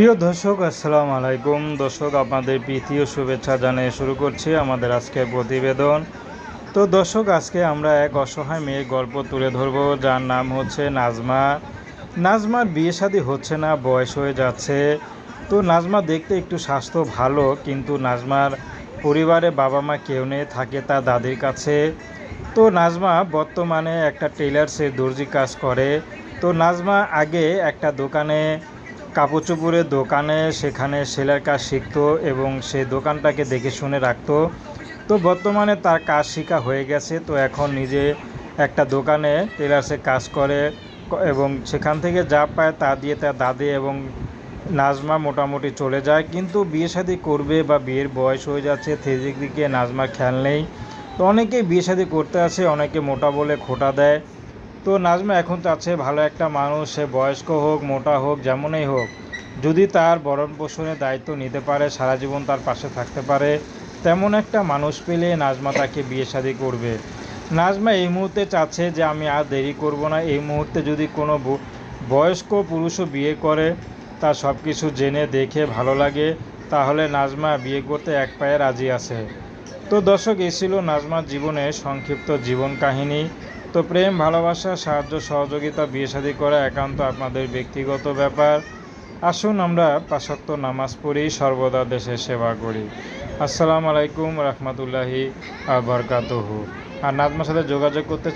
প্রিয় দর্শক, আসসালামু আলাইকুম। দর্শক, আপনাদের প্রীতীয় শুভেচ্ছা জানিয়ে শুরু করছি আমাদের আজকের প্রতিবেদন। তো দর্শক, আজকে আমরা এক অসহায় মেয়ের গল্প তুলে ধরব, যার নাম হচ্ছে নাজমা। নাজমার বিয়ে শাদী হচ্ছে না, বয়স হয়ে যাচ্ছে। তো নাজমা দেখতে একটু স্বাস্থ্য ভালো, কিন্তু নাজমার পরিবারে বাবা মা কেউ নেই, থাকে তার দাদির কাছে। তো নাজমা বর্তমানে একটা টেলার্সে দর্জি কাজ করে। তো নাজমা আগে একটা দোকানে কাপড় চোপড়ের দোকানে সেখানে সেলাইয়ের কাজ শিখতো এবং সেই দোকানটাকে দেখে শুনে রাখতো। তো বর্তমানে তার কাজ শেখা হয়ে গেছে। তো এখন নিজে একটা দোকানে টেলার্সে কাজ করে এবং সেখান থেকে যা পায় তা দিয়ে তার দাদি এবং নাজমা মোটামুটি চলে যায়। কিন্তু বিয়ে শাদী করবে বা বিয়ের বয়স হয়ে যাচ্ছে, সেদিক দিকে নাজমার খেয়াল নেই। তো অনেকেই বিয়ে শাদী করতে আসে, অনেকে মোটা বলে খোটা দেয়। তো নাজমা, এখন চাচ্ছে ভালো একটা মানুষ, সে বয়স্ক হোক, মোটা হোক, যেমনই হোক। যদি তার বরণ পোষণের দায়িত্ব নিতে পারে, সারা জীবন তার পাশে থাকতে পারে, তেমন একটা মানুষ পেলে নাজমা তাকে বিয়ে শাদী করবে। নাজমা এই মুহূর্তে চাচ্ছে যে আমি আর দেরি করব না। এই মুহূর্তে যদি কোনো বয়স্ক পুরুষও বিয়ে করে, তার সব কিছু জেনে দেখে ভালো লাগে, তাহলে নাজমা বিয়ে করতে এক পায়ে রাজি আছে। তো দর্শক, এই ছিল নাজমার জীবনের সংক্ষিপ্ত জীবন কাহিনী। তো প্রেম, ভালোবাসা, সাহায্য, সহযোগিতা, বিয়ে শাদী করা একান্ত আপনাদের ব্যক্তিগত ব্যাপার। আসুন আমরা পাশাক্ত নামাজ পড়ি, সর্বদা দেশের সেবা করি। আসসালামু আলাইকুম রহমতুল্লাহি আবরকাতহু আর নাজমার সাথে যোগাযোগ করতে